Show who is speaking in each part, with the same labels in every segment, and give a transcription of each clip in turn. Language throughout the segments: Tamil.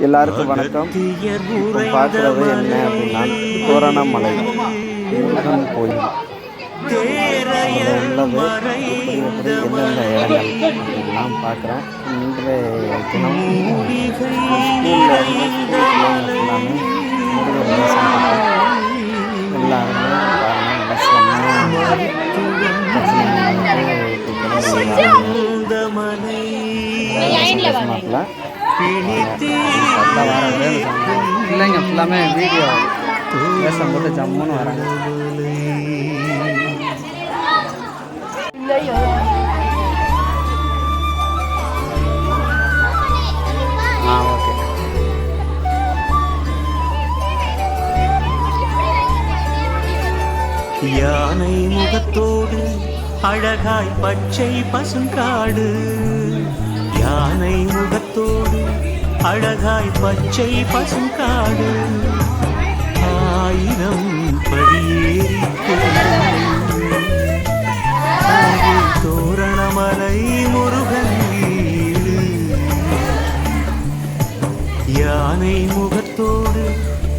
Speaker 1: எல்லாருக்கும் வணக்கம். பார்க்குறது என்ன அப்படின்னா தோரணமலை முருகன் கோயில். உள்ளது எந்தெந்த இடங்கள் அப்படின்லாம் பார்க்குறேன் இன்றைய தினம் எல்லாமே. எல்லாருமே பாருங்கள் பிள்ளைங்க ஃபுல்லாமே வீடியோ வேஷம் போட்டு ஜம்முன்னு வராங்க. ஆ ஓகே.
Speaker 2: யானை முகத்தோடு அழகாய் பச்சை பசுங்காடு. யானை முகத்தோடு அழகாய் பச்சை பசுங்காடு ஆயிரம் படியேறி தோரணமலை முருகன் வீடு. யானை முகத்தோடு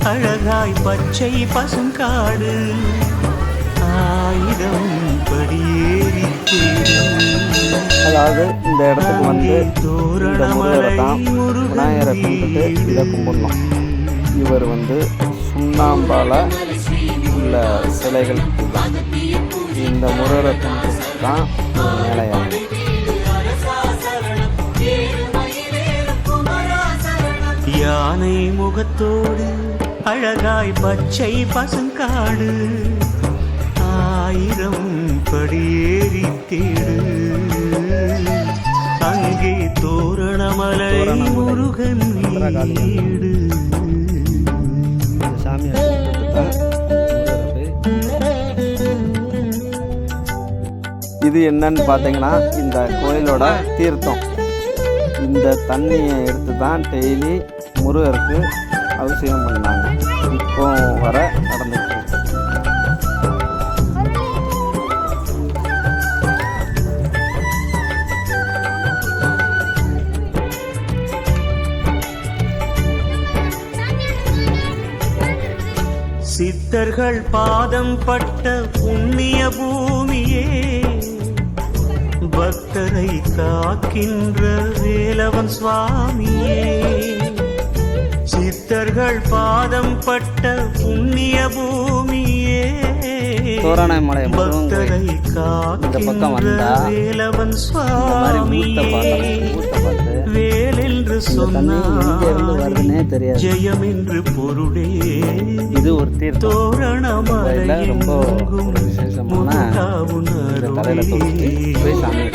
Speaker 2: அழகாய் பச்சை பசுங்காடு ஆயிரம்
Speaker 1: அதாவது இந்த இடத்துக்கு வந்து இந்த முருகரை தான் விநாயகரை கும்பிட்டு இதை கும்பிடணும். இவர் வந்து சுண்ணாம்பால உள்ள சிலைகள் இந்த முருகரை கும்பிட்டு தான் இவர்
Speaker 2: யானை முகத்தோடு அழகாய் பச்சை பசுங்காடு ஆயிரம் படியேறி தேடு. அங்கே தோரணமலை முருகன் வீடு.
Speaker 1: இது என்னன்னு பார்த்தீங்கன்னா இந்த கோயிலோட தீர்த்தம். இந்த தண்ணியை எடுத்து தான் டெய்லி முருகருக்கு அபிஷேகம் பண்ணாங்க. இப்போ வர நடந்துட்டு
Speaker 2: சித்தர்கள் பாதம் பட்ட புண்ணிய பூமியே பக்தரை காக்கின்ற வேலவன் சுவாமியே. சித்தர்கள் பாதம் பட்ட புண்ணிய பூமியே
Speaker 1: தோரணமலை முருகன் கோயில். இந்த பக்கம் வந்தா இந்த மாதிரி பார்க்கலாம் பார்த்து
Speaker 2: வேலென்று
Speaker 1: இந்த தண்ணி எங்க இருந்து
Speaker 2: சொன்னார்
Speaker 1: வருதுன்னே தெரியாது.
Speaker 2: ஜெயம் என்று பொருளே
Speaker 1: இது ஒரு தீர்த்தம்.
Speaker 2: தோரணமலை
Speaker 1: கோயில்ல ரொம்ப விசேஷமான இந்த தலையில தொட்டு போய் சாமி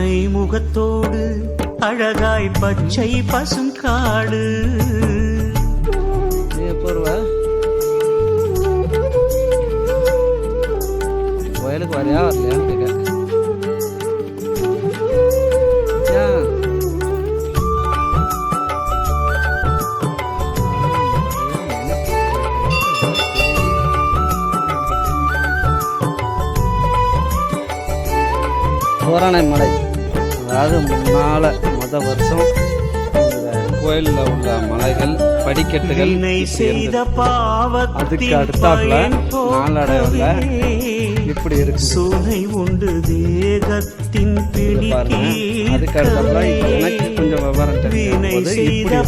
Speaker 2: யானை முகத்தோடு அழகாய் பச்சை
Speaker 1: பசும் காடு வயலுக்கு வரையா வரலையான்னு கேட்க. தோரணை மலை. அதாவது முன்னால முத வருஷம் கோயிலில் உள்ள மலைகள் படிக்கட்டுகள் அதுக்கு அடுத்தாப்புல நாளடைவுல இப்படி இருக்கு
Speaker 2: சுனை உண்டு தேகத்தின்
Speaker 1: அதுக்கு அடுத்தாப்புல எனக்கு கொஞ்சம் விவரம் தெரியும்.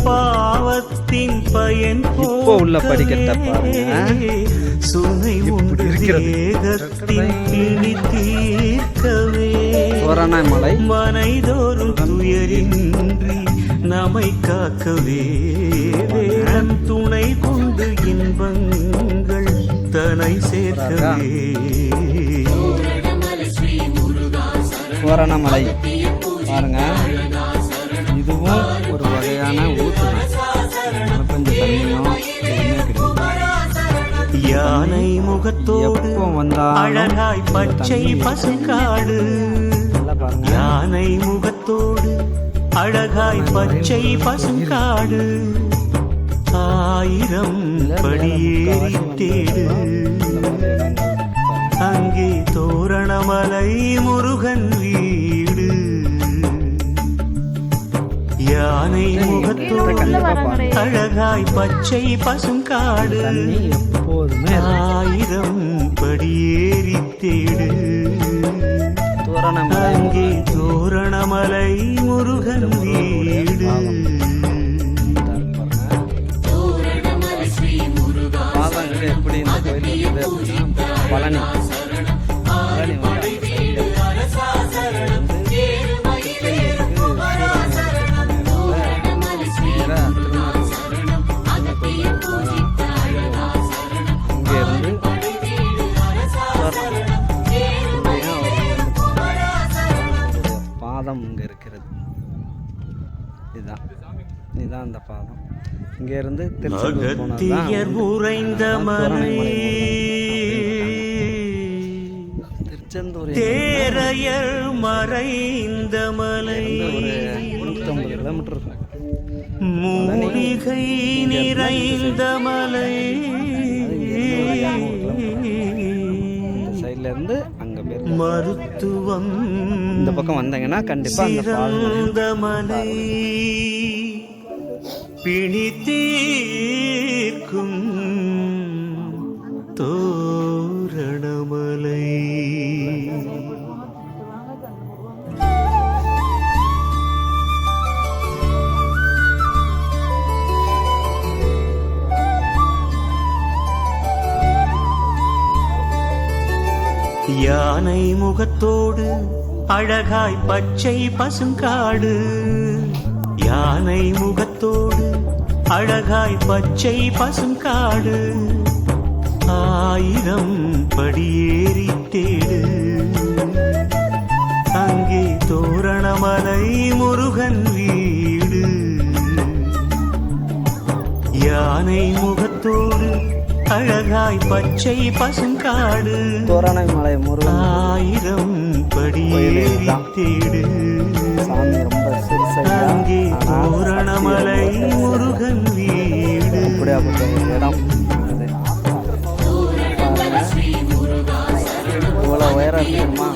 Speaker 2: பாவத்தின் பயன்
Speaker 1: இப்போ உள்ள படிக்கட்டை பாருங்க.
Speaker 2: சுனை உண்டு. தேகத்தின் பிடி தீர்க்கவே
Speaker 1: தோரணை மலை
Speaker 2: மனைதோறும் துயரின்றி நம்மை காக்கவே வேடன் துணை கொண்டு இன்பங்கள் தனை சேர்க்கவே
Speaker 1: தோரணை மலை பாருங்க. இதுவும் ஒரு வகையான மழை பெஞ்ச தண்ணியும்
Speaker 2: யானை முகத்தோடு
Speaker 1: எப்போ வந்தாலும்
Speaker 2: அழகாய் பச்சை
Speaker 1: தண்ணி
Speaker 2: பசுங்காடு
Speaker 1: நல்லா பாருங்க.
Speaker 2: யானை முகத்தோடு அழகாய் பச்சை பசுங்காடு ஆயிரம் படியேறி தேடு. அங்கே தோரணமலை முருகன் வீடு. யானை முகத்தோடு அழகாய் பச்சை பசுங்காடு
Speaker 1: எப்போதுமே கோயில் அப்படின்னா பழனி பழனி பாதம் இங்கே இருக்கிறது. இதுதான். இதுதான் அந்த பாதம். இங்கே இருந்து திருச்செந்தூர்
Speaker 2: அகத்தியர் உறைந்த
Speaker 1: திருச்செந்தூர்
Speaker 2: தேரையர் மறைந்த மலை.
Speaker 1: நூற்றம்பது கிலோமீட்டர் இருக்கும்.
Speaker 2: மூலிகை நிறைந்த மலை.
Speaker 1: சைட்ல இருந்து அங்க போயிருக்கு
Speaker 2: மருத்துவம்
Speaker 1: இந்த பக்கம் வந்தீங்கன்னா கண்டிப்பா அந்த
Speaker 2: மலை. பிணி தீர்க்கும் தோரணமலை. யானை முகத்தோடு அழகாய் பச்சை பசுங்காடு. யானை முகத்தோடு அழகாய் பச்சை பசுங்காடு ஆயிரம் படியேறி தேடு. அங்கே தோரணமலை முருகன் வீடு. யானை முகத்தோடு அழகாய் பச்சை பசுங்காடு.
Speaker 1: தோரணை மலை முருகன்
Speaker 2: ஆயிரம் படியேறி தேடு.
Speaker 1: சாமி ரொம்ப
Speaker 2: அங்கே தோரணமலை முருகன் வீடு.
Speaker 1: இடம். இவ்வளோ உயரம் இருக்குமா?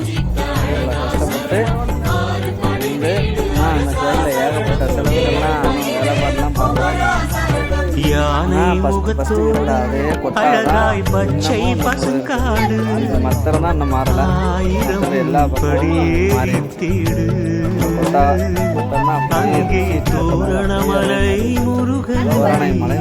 Speaker 2: அழகாய் பச்சை பசுங்காடு.
Speaker 1: மத்திரம் தான் இன்னும் மாறல.
Speaker 2: ஆயிரம் தேடு அங்கே தோரணமலை முருகன்
Speaker 1: தோரணை மலை.